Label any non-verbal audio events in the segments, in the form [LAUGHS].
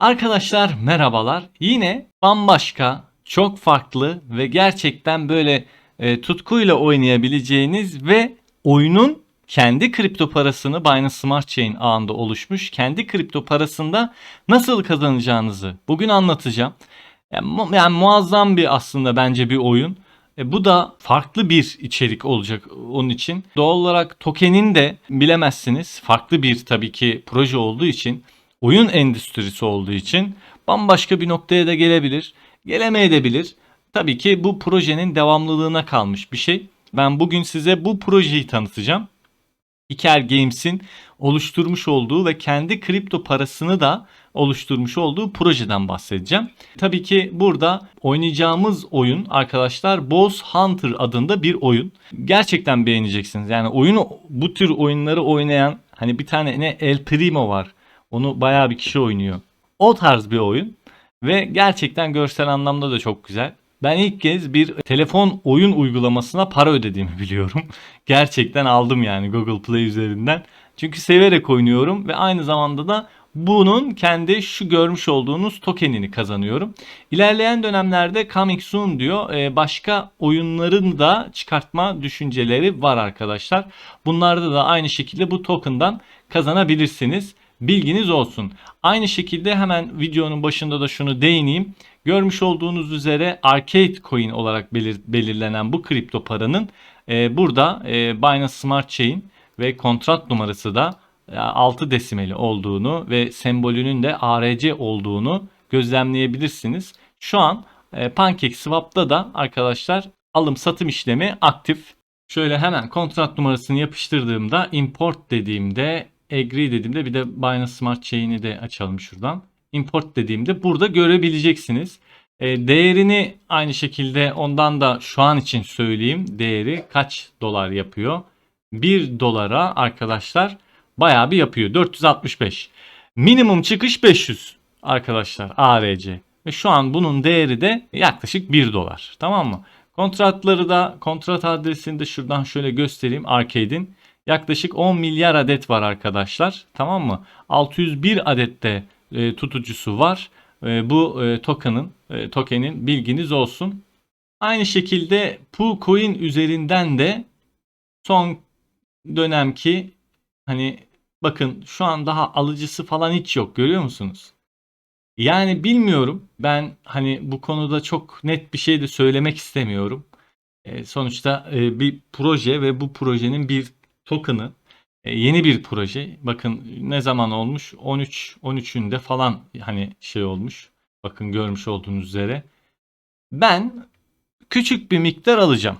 Arkadaşlar merhabalar. Yine bambaşka, çok farklı ve gerçekten böyle e, tutkuyla oynayabileceğiniz ve oyunun kendi kripto parasını Binance Smart Chain ağında oluşmuş kendi kripto parasında nasıl kazanacağınızı bugün anlatacağım. Yani, mu- yani muazzam bir aslında bence bir oyun. E, bu da farklı bir içerik olacak onun için. Doğal olarak tokenin de bilemezsiniz. Farklı bir tabii ki proje olduğu için oyun endüstrisi olduğu için bambaşka bir noktaya da gelebilir. Gelemeyebilir. Tabii ki bu projenin devamlılığına kalmış bir şey. Ben bugün size bu projeyi tanıtacağım. Iker Games'in oluşturmuş olduğu ve kendi kripto parasını da oluşturmuş olduğu projeden bahsedeceğim. Tabii ki burada oynayacağımız oyun arkadaşlar Boss Hunter adında bir oyun. Gerçekten beğeneceksiniz. Yani oyunu bu tür oyunları oynayan hani bir tane ne El Primo var. Onu bayağı bir kişi oynuyor. O tarz bir oyun ve gerçekten görsel anlamda da çok güzel. Ben ilk kez bir telefon oyun uygulamasına para ödediğimi [LAUGHS] biliyorum. Gerçekten aldım yani Google Play üzerinden. Çünkü severek oynuyorum ve aynı zamanda da bunun kendi şu görmüş olduğunuz tokenini kazanıyorum. İlerleyen dönemlerde coming soon diyor. Ee, başka oyunların da çıkartma düşünceleri var arkadaşlar. Bunlarda da aynı şekilde bu token'dan kazanabilirsiniz. Bilginiz olsun. Aynı şekilde hemen videonun başında da şunu değineyim. Görmüş olduğunuz üzere Arcade Coin olarak belir- belirlenen bu kripto paranın e, burada e, Binance Smart Chain ve kontrat numarası da e, 6 desimeli olduğunu ve sembolünün de ARC olduğunu gözlemleyebilirsiniz. Şu an e, PancakeSwap'ta da arkadaşlar alım satım işlemi aktif. Şöyle hemen kontrat numarasını yapıştırdığımda import dediğimde agree dediğimde bir de Binance Smart Chain'i de açalım şuradan. Import dediğimde burada görebileceksiniz. E, değerini aynı şekilde ondan da şu an için söyleyeyim. Değeri kaç dolar yapıyor? 1 dolara arkadaşlar bayağı bir yapıyor. 465. Minimum çıkış 500 arkadaşlar ARC. Ve şu an bunun değeri de yaklaşık 1 dolar. Tamam mı? Kontratları da kontrat adresini de şuradan şöyle göstereyim Arcade'in. Yaklaşık 10 milyar adet var arkadaşlar. Tamam mı? 601 adette e, tutucusu var. E, bu e, token'ın e, token'in bilginiz olsun. Aynı şekilde PooCoin üzerinden de son dönemki hani bakın şu an daha alıcısı falan hiç yok görüyor musunuz? Yani bilmiyorum. Ben hani bu konuda çok net bir şey de söylemek istemiyorum. E, sonuçta e, bir proje ve bu projenin bir token'ı e, yeni bir proje. Bakın ne zaman olmuş? 13 13'ünde falan hani şey olmuş. Bakın görmüş olduğunuz üzere. Ben küçük bir miktar alacağım.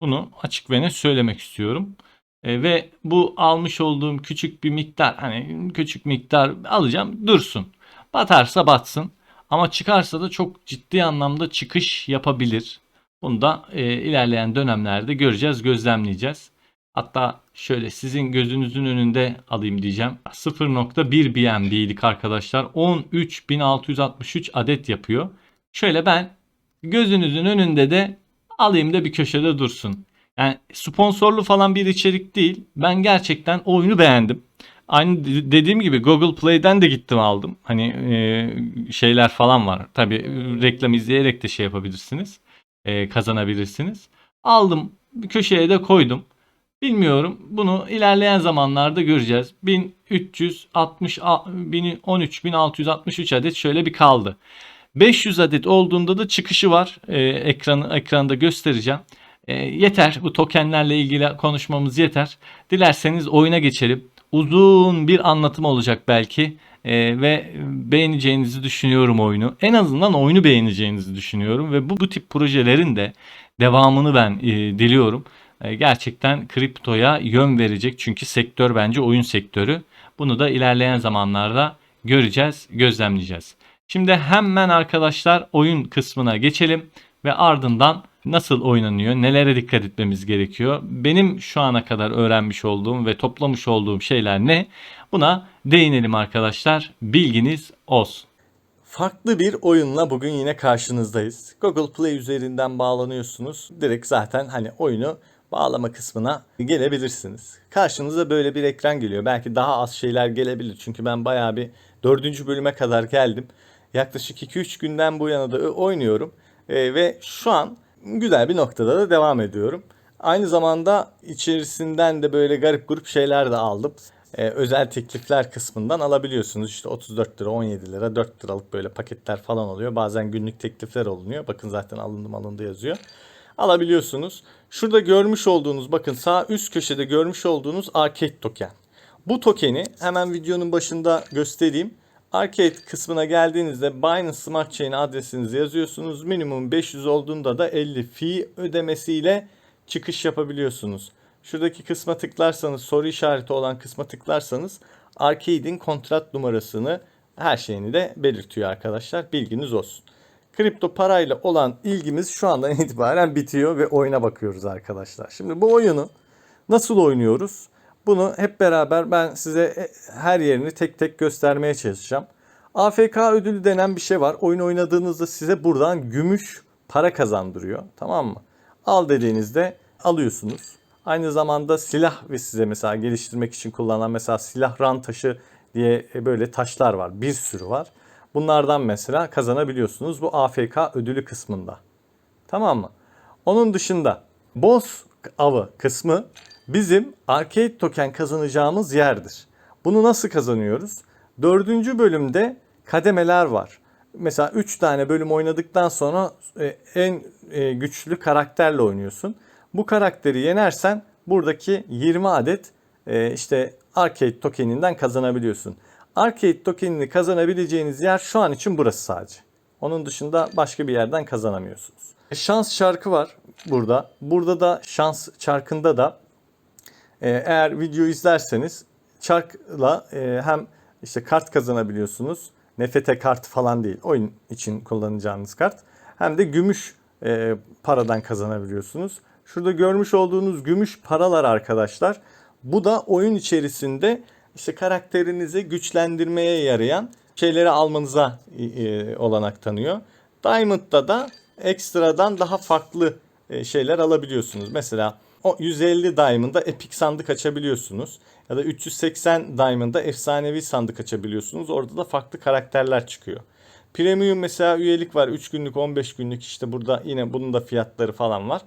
Bunu açık ve net söylemek istiyorum. E, ve bu almış olduğum küçük bir miktar hani küçük miktar alacağım dursun. Batarsa batsın. Ama çıkarsa da çok ciddi anlamda çıkış yapabilir. Bunu da e, ilerleyen dönemlerde göreceğiz, gözlemleyeceğiz. Hatta şöyle sizin gözünüzün önünde alayım diyeceğim. 0.1 BNB'lik arkadaşlar 13.663 adet yapıyor. Şöyle ben gözünüzün önünde de alayım da bir köşede dursun. Yani sponsorlu falan bir içerik değil. Ben gerçekten oyunu beğendim. Aynı de- dediğim gibi Google Play'den de gittim aldım. Hani e, şeyler falan var. Tabi reklam izleyerek de şey yapabilirsiniz. E, kazanabilirsiniz. Aldım köşeye de koydum. Bilmiyorum. Bunu ilerleyen zamanlarda göreceğiz. 1360 a- 13663 adet şöyle bir kaldı. 500 adet olduğunda da çıkışı var. E, ekranı ekranda göstereceğim. E, yeter. Bu tokenlerle ilgili konuşmamız yeter. Dilerseniz oyuna geçelim. Uzun bir anlatım olacak belki. E, ve beğeneceğinizi düşünüyorum oyunu. En azından oyunu beğeneceğinizi düşünüyorum ve bu, bu tip projelerin de devamını ben e, diliyorum. E, gerçekten kriptoya yön verecek çünkü sektör bence oyun sektörü. Bunu da ilerleyen zamanlarda göreceğiz, gözlemleyeceğiz. Şimdi hemen arkadaşlar oyun kısmına geçelim ve ardından nasıl oynanıyor, nelere dikkat etmemiz gerekiyor? Benim şu ana kadar öğrenmiş olduğum ve toplamış olduğum şeyler ne? Buna değinelim arkadaşlar. Bilginiz olsun. Farklı bir oyunla bugün yine karşınızdayız. Google Play üzerinden bağlanıyorsunuz. Direkt zaten hani oyunu bağlama kısmına gelebilirsiniz. Karşınıza böyle bir ekran geliyor. Belki daha az şeyler gelebilir. Çünkü ben bayağı bir dördüncü bölüme kadar geldim. Yaklaşık 2-3 günden bu yana da oynuyorum. Ee, ve şu an güzel bir noktada da devam ediyorum. Aynı zamanda içerisinden de böyle garip grup şeyler de aldım. Ee, özel teklifler kısmından alabiliyorsunuz. İşte 34 lira, 17 lira, 4 liralık böyle paketler falan oluyor. Bazen günlük teklifler olunuyor. Bakın zaten alındım alındı yazıyor. Alabiliyorsunuz. Şurada görmüş olduğunuz bakın sağ üst köşede görmüş olduğunuz arcade token. Bu tokeni hemen videonun başında göstereyim. Arcade kısmına geldiğinizde Binance Smart Chain adresinizi yazıyorsunuz. Minimum 500 olduğunda da 50 fee ödemesiyle çıkış yapabiliyorsunuz. Şuradaki kısma tıklarsanız soru işareti olan kısma tıklarsanız Arcade'in kontrat numarasını her şeyini de belirtiyor arkadaşlar. Bilginiz olsun. Kripto parayla olan ilgimiz şu andan [LAUGHS] itibaren bitiyor ve oyuna bakıyoruz arkadaşlar. Şimdi bu oyunu nasıl oynuyoruz? Bunu hep beraber ben size e, her yerini tek tek göstermeye çalışacağım. AFK ödülü denen bir şey var. Oyun oynadığınızda size buradan gümüş para kazandırıyor. Tamam mı? Al dediğinizde alıyorsunuz. Aynı zamanda silah ve size mesela geliştirmek için kullanılan mesela silah ran taşı diye e, böyle taşlar var. Bir sürü var. Bunlardan mesela kazanabiliyorsunuz bu AFK ödülü kısmında. Tamam mı? Onun dışında boss avı kısmı bizim arcade token kazanacağımız yerdir. Bunu nasıl kazanıyoruz? Dördüncü bölümde kademeler var. Mesela 3 tane bölüm oynadıktan sonra e, en e, güçlü karakterle oynuyorsun. Bu karakteri yenersen buradaki 20 adet e, işte arcade tokeninden kazanabiliyorsun. Arcade tokenini kazanabileceğiniz yer şu an için burası sadece. Onun dışında başka bir yerden kazanamıyorsunuz. Şans çarkı var burada. Burada da şans çarkında da e, eğer video izlerseniz çarkla e, hem işte kart kazanabiliyorsunuz. NFT kart falan değil. Oyun için kullanacağınız kart. Hem de gümüş e, paradan kazanabiliyorsunuz. Şurada görmüş olduğunuz gümüş paralar arkadaşlar. Bu da oyun içerisinde işte karakterinizi güçlendirmeye yarayan şeyleri almanıza e, olanak tanıyor. Diamond'da da ekstradan daha farklı e, şeyler alabiliyorsunuz. Mesela o 150 Diamond'da Epic sandık açabiliyorsunuz. Ya da 380 Diamond'da efsanevi sandık açabiliyorsunuz. Orada da farklı karakterler çıkıyor. Premium mesela üyelik var. 3 günlük 15 günlük işte burada yine bunun da fiyatları falan var.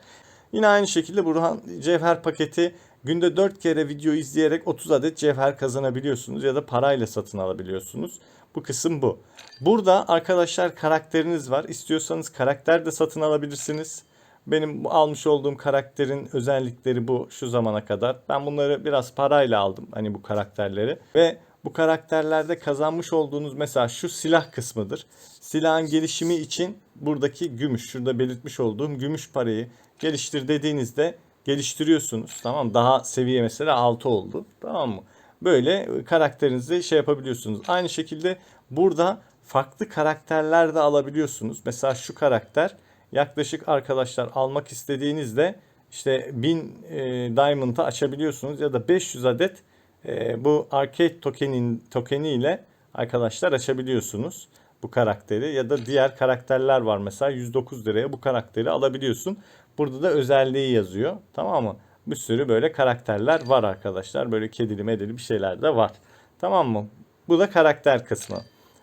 Yine aynı şekilde Burhan Cevher paketi günde 4 kere video izleyerek 30 adet cevher kazanabiliyorsunuz ya da parayla satın alabiliyorsunuz. Bu kısım bu. Burada arkadaşlar karakteriniz var. İstiyorsanız karakter de satın alabilirsiniz. Benim almış olduğum karakterin özellikleri bu şu zamana kadar. Ben bunları biraz parayla aldım hani bu karakterleri ve bu karakterlerde kazanmış olduğunuz mesela şu silah kısmıdır. Silahın gelişimi için buradaki gümüş, şurada belirtmiş olduğum gümüş parayı geliştir dediğinizde geliştiriyorsunuz. Tamam? Daha seviye mesela 6 oldu. Tamam mı? Böyle karakterinizi şey yapabiliyorsunuz. Aynı şekilde burada farklı karakterler de alabiliyorsunuz. Mesela şu karakter yaklaşık arkadaşlar almak istediğinizde işte 1000 e, Diamond'ı açabiliyorsunuz ya da 500 adet e, bu arcade tokenin tokeni ile arkadaşlar açabiliyorsunuz bu karakteri ya da diğer karakterler var mesela 109 liraya bu karakteri alabiliyorsun. Burada da özelliği yazıyor. Tamam mı? Bir sürü böyle karakterler var arkadaşlar. Böyle kedili medeli bir şeyler de var. Tamam mı? Bu da karakter kısmı.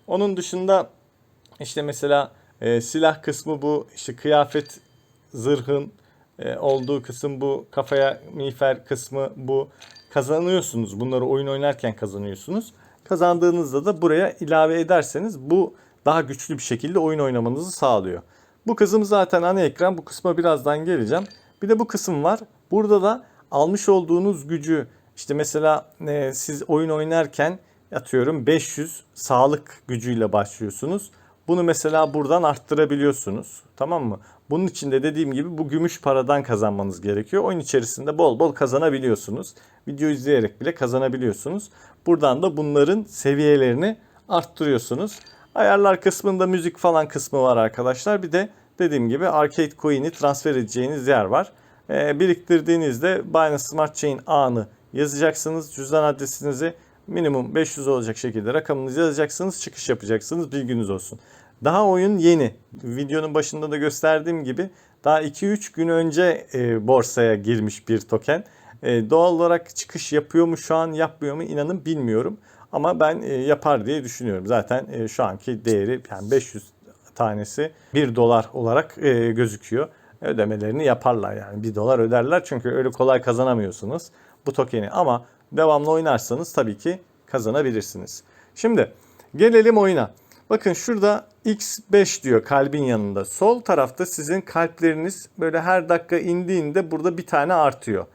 Onun dışında işte mesela e, silah kısmı bu. işte kıyafet zırhın e, olduğu kısım bu. Kafaya miğfer kısmı bu. Kazanıyorsunuz. Bunları oyun oynarken kazanıyorsunuz. Kazandığınızda da buraya ilave ederseniz bu daha güçlü bir şekilde oyun oynamanızı sağlıyor. Bu kısım zaten ana ekran. Bu kısma birazdan geleceğim. Bir de bu kısım var. Burada da almış olduğunuz gücü işte mesela e, siz oyun oynarken atıyorum 500 sağlık gücüyle başlıyorsunuz. Bunu mesela buradan arttırabiliyorsunuz. Tamam mı? Bunun için de dediğim gibi bu gümüş paradan kazanmanız gerekiyor. Oyun içerisinde bol bol kazanabiliyorsunuz. Video izleyerek bile kazanabiliyorsunuz. Buradan da bunların seviyelerini arttırıyorsunuz. Ayarlar kısmında müzik falan kısmı var arkadaşlar. Bir de dediğim gibi arcade coin'i transfer edeceğiniz yer var. Ee, biriktirdiğinizde Binance Smart Chain ağını yazacaksınız. Cüzdan adresinizi minimum 500 olacak şekilde rakamınızı yazacaksınız. Çıkış yapacaksınız. Bilginiz olsun. Daha oyun yeni. Videonun başında da gösterdiğim gibi Daha 2-3 gün önce e, borsaya girmiş bir token. E, doğal olarak çıkış yapıyor mu şu an yapmıyor mu inanın bilmiyorum. Ama ben e, yapar diye düşünüyorum. Zaten e, şu anki değeri yani 500 tanesi 1 dolar olarak e, gözüküyor. Ödemelerini yaparlar yani 1 dolar öderler çünkü öyle kolay kazanamıyorsunuz bu tokeni. Ama devamlı oynarsanız tabii ki kazanabilirsiniz. Şimdi gelelim oyuna. Bakın şurada X5 diyor kalbin yanında. Sol tarafta sizin kalpleriniz böyle her dakika indiğinde burada bir tane artıyor.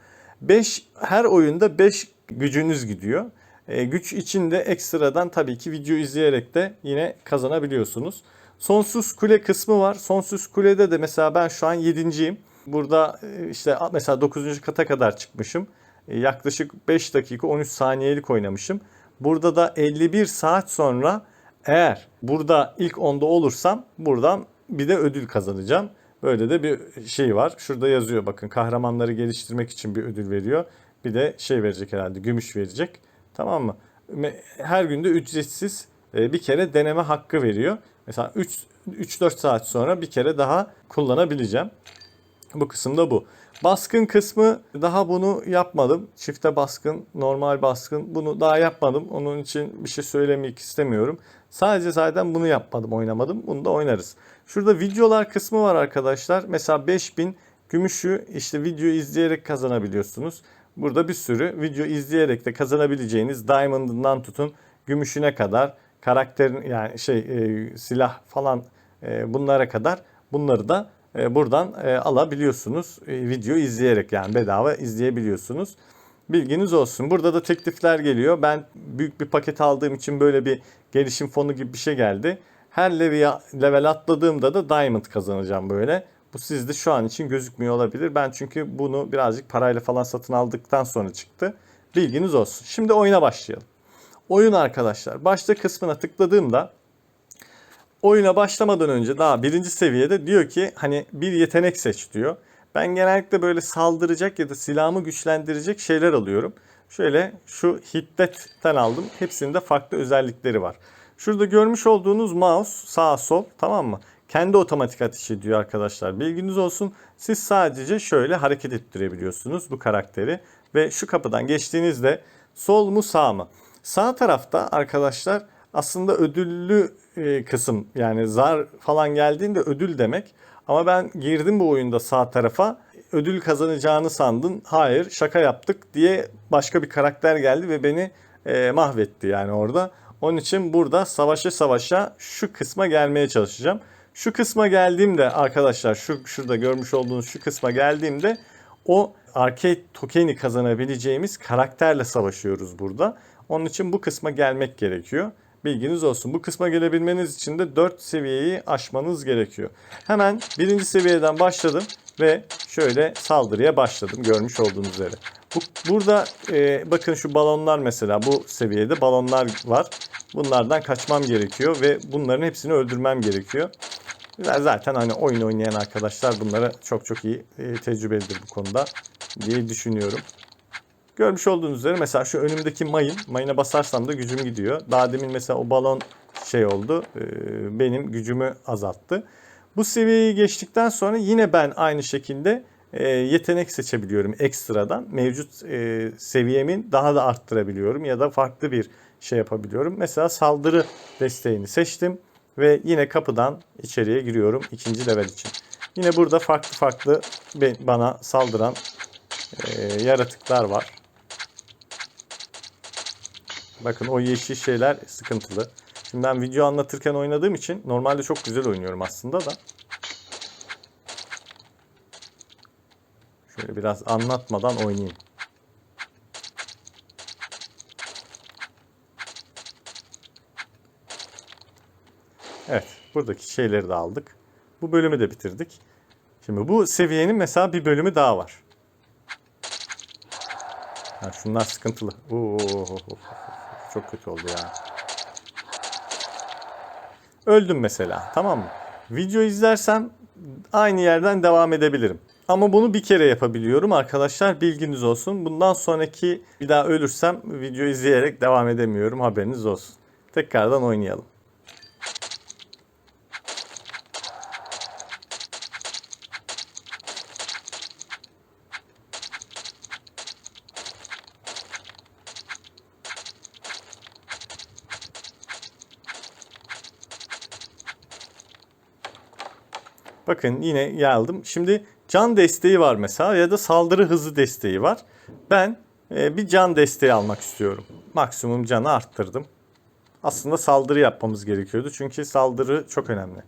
5 her oyunda 5 gücünüz gidiyor. E, güç için de ekstradan tabii ki video izleyerek de yine kazanabiliyorsunuz. Sonsuz kule kısmı var. Sonsuz kulede de mesela ben şu an 7.yim. Burada e, işte mesela 9. kata kadar çıkmışım. E, yaklaşık 5 dakika 13 saniyelik oynamışım. Burada da 51 saat sonra eğer burada ilk 10'da olursam buradan bir de ödül kazanacağım. Böyle de bir şey var. Şurada yazıyor bakın kahramanları geliştirmek için bir ödül veriyor. Bir de şey verecek herhalde gümüş verecek. Tamam mı? Her günde ücretsiz e, bir kere deneme hakkı veriyor. Mesela 3-4 saat sonra bir kere daha kullanabileceğim. Bu kısımda bu. Baskın kısmı daha bunu yapmadım. Çifte baskın, normal baskın bunu daha yapmadım. Onun için bir şey söylemek istemiyorum. Sadece zaten bunu yapmadım, oynamadım. Bunu da oynarız. Şurada videolar kısmı var arkadaşlar. Mesela 5000 gümüşü işte video izleyerek kazanabiliyorsunuz. Burada bir sürü video izleyerek de kazanabileceğiniz diamond'ından tutun gümüşüne kadar karakterin yani şey e, silah falan e, bunlara kadar bunları da e, buradan e, alabiliyorsunuz. E, video izleyerek yani bedava izleyebiliyorsunuz. Bilginiz olsun. Burada da teklifler geliyor. Ben büyük bir paket aldığım için böyle bir gelişim fonu gibi bir şey geldi. Her level, level atladığımda da diamond kazanacağım böyle. Bu sizde şu an için gözükmüyor olabilir. Ben çünkü bunu birazcık parayla falan satın aldıktan sonra çıktı. Bilginiz olsun. Şimdi oyuna başlayalım. Oyun arkadaşlar. Başta kısmına tıkladığımda oyuna başlamadan önce daha birinci seviyede diyor ki hani bir yetenek seç diyor. Ben genellikle böyle saldıracak ya da silahımı güçlendirecek şeyler alıyorum. Şöyle şu hiddetten aldım. Hepsinde farklı özellikleri var. Şurada görmüş olduğunuz mouse sağ sol tamam mı? Kendi otomatik ateş ediyor arkadaşlar. Bilginiz olsun. Siz sadece şöyle hareket ettirebiliyorsunuz bu karakteri. Ve şu kapıdan geçtiğinizde sol mu sağ mı? Sağ tarafta arkadaşlar aslında ödüllü e, kısım yani zar falan geldiğinde ödül demek. Ama ben girdim bu oyunda sağ tarafa ödül kazanacağını sandın. Hayır şaka yaptık diye başka bir karakter geldi ve beni e, mahvetti yani orada. Onun için burada savaşa savaşa şu kısma gelmeye çalışacağım. Şu kısma geldiğimde arkadaşlar şu şurada görmüş olduğunuz şu kısma geldiğimde o arcade tokeni kazanabileceğimiz karakterle savaşıyoruz burada. Onun için bu kısma gelmek gerekiyor. Bilginiz olsun. Bu kısma gelebilmeniz için de 4 seviyeyi aşmanız gerekiyor. Hemen birinci seviyeden başladım ve şöyle saldırıya başladım görmüş olduğunuz üzere. Bu, burada e, bakın şu balonlar mesela bu seviyede balonlar var. Bunlardan kaçmam gerekiyor ve bunların hepsini öldürmem gerekiyor. Zaten hani oyun oynayan arkadaşlar bunlara çok çok iyi e, tecrübelidir bu konuda diye düşünüyorum. Görmüş olduğunuz üzere mesela şu önümdeki mayın, mayına basarsam da gücüm gidiyor. Daha demin mesela o balon şey oldu, e, benim gücümü azalttı. Bu seviyeyi geçtikten sonra yine ben aynı şekilde e, yetenek seçebiliyorum ekstradan. Mevcut seviyemin daha da arttırabiliyorum ya da farklı bir şey yapabiliyorum. Mesela saldırı desteğini seçtim ve yine kapıdan içeriye giriyorum ikinci level için. Yine burada farklı farklı bana saldıran e, yaratıklar var. Bakın o yeşil şeyler sıkıntılı. Şimdi ben video anlatırken oynadığım için normalde çok güzel oynuyorum aslında da. Şöyle biraz anlatmadan oynayayım. Evet, buradaki şeyleri de aldık. Bu bölümü de bitirdik. Şimdi bu seviyenin mesela bir bölümü daha var. Ha, şunlar sıkıntılı. Oo, çok kötü oldu ya. Öldüm mesela, tamam mı? Video izlersem aynı yerden devam edebilirim. Ama bunu bir kere yapabiliyorum arkadaşlar bilginiz olsun. Bundan sonraki bir daha ölürsem video izleyerek devam edemiyorum haberiniz olsun. Tekrardan oynayalım. Bakın yine geldim. Şimdi can desteği var mesela ya da saldırı hızı desteği var. Ben e, bir can desteği almak istiyorum. Maksimum canı arttırdım. Aslında saldırı yapmamız gerekiyordu. Çünkü saldırı çok önemli.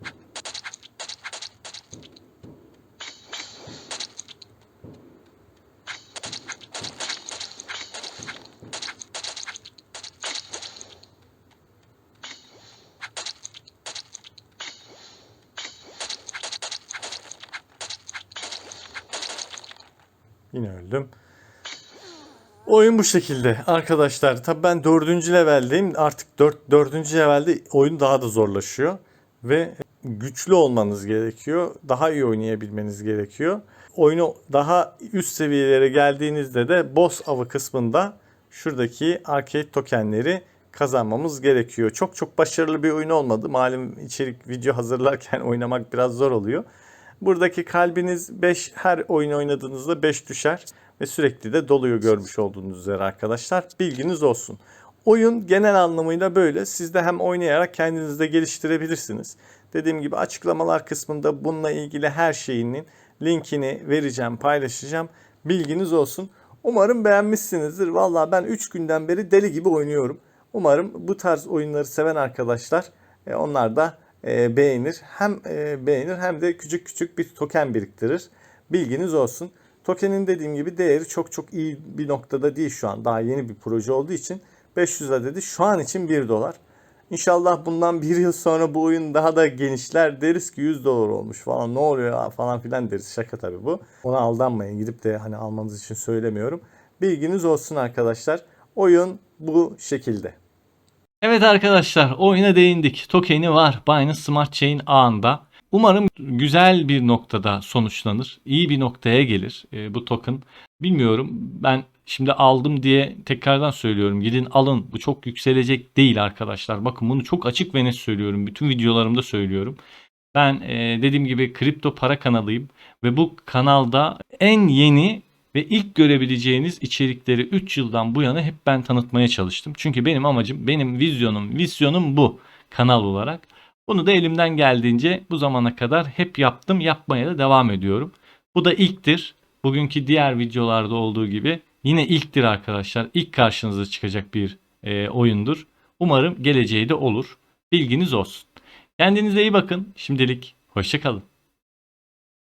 Yine öldüm. Oyun bu şekilde arkadaşlar. Tabii ben dördüncü leveldeyim. Artık dört, dördüncü levelde oyun daha da zorlaşıyor. Ve güçlü olmanız gerekiyor. Daha iyi oynayabilmeniz gerekiyor. Oyunu daha üst seviyelere geldiğinizde de boss avı kısmında şuradaki arcade tokenleri kazanmamız gerekiyor. Çok çok başarılı bir oyun olmadı. Malum içerik video hazırlarken [LAUGHS] oynamak biraz zor oluyor. Buradaki kalbiniz 5 her oyun oynadığınızda 5 düşer ve sürekli de doluyor görmüş olduğunuz üzere arkadaşlar. Bilginiz olsun. Oyun genel anlamıyla böyle. Siz de hem oynayarak kendinizi de geliştirebilirsiniz. Dediğim gibi açıklamalar kısmında bununla ilgili her şeyinin linkini vereceğim, paylaşacağım. Bilginiz olsun. Umarım beğenmişsinizdir. Valla ben 3 günden beri deli gibi oynuyorum. Umarım bu tarz oyunları seven arkadaşlar e, onlar da e, beğenir. Hem e, beğenir hem de küçük küçük bir token biriktirir. Bilginiz olsun. Token'in dediğim gibi değeri çok çok iyi bir noktada değil şu an. Daha yeni bir proje olduğu için 500 adedi şu an için 1 dolar. İnşallah bundan bir yıl sonra bu oyun daha da genişler. Deriz ki 100 dolar olmuş falan ne oluyor falan filan deriz. Şaka tabii bu. Ona aldanmayın. Gidip de hani almanız için söylemiyorum. Bilginiz olsun arkadaşlar. Oyun bu şekilde. Evet arkadaşlar oyuna değindik. Token'i var Binance Smart Chain ağında. Umarım güzel bir noktada sonuçlanır. İyi bir noktaya gelir e, bu token. Bilmiyorum ben şimdi aldım diye tekrardan söylüyorum. Gidin alın bu çok yükselecek değil arkadaşlar. Bakın bunu çok açık ve net söylüyorum. Bütün videolarımda söylüyorum. Ben e, dediğim gibi kripto para kanalıyım ve bu kanalda en yeni ve ilk görebileceğiniz içerikleri 3 yıldan bu yana hep ben tanıtmaya çalıştım. Çünkü benim amacım, benim vizyonum, vizyonum bu kanal olarak. Bunu da elimden geldiğince bu zamana kadar hep yaptım, yapmaya da devam ediyorum. Bu da ilktir. Bugünkü diğer videolarda olduğu gibi yine ilktir arkadaşlar. İlk karşınıza çıkacak bir e, oyundur. Umarım geleceği de olur. Bilginiz olsun. Kendinize iyi bakın. Şimdilik hoşçakalın.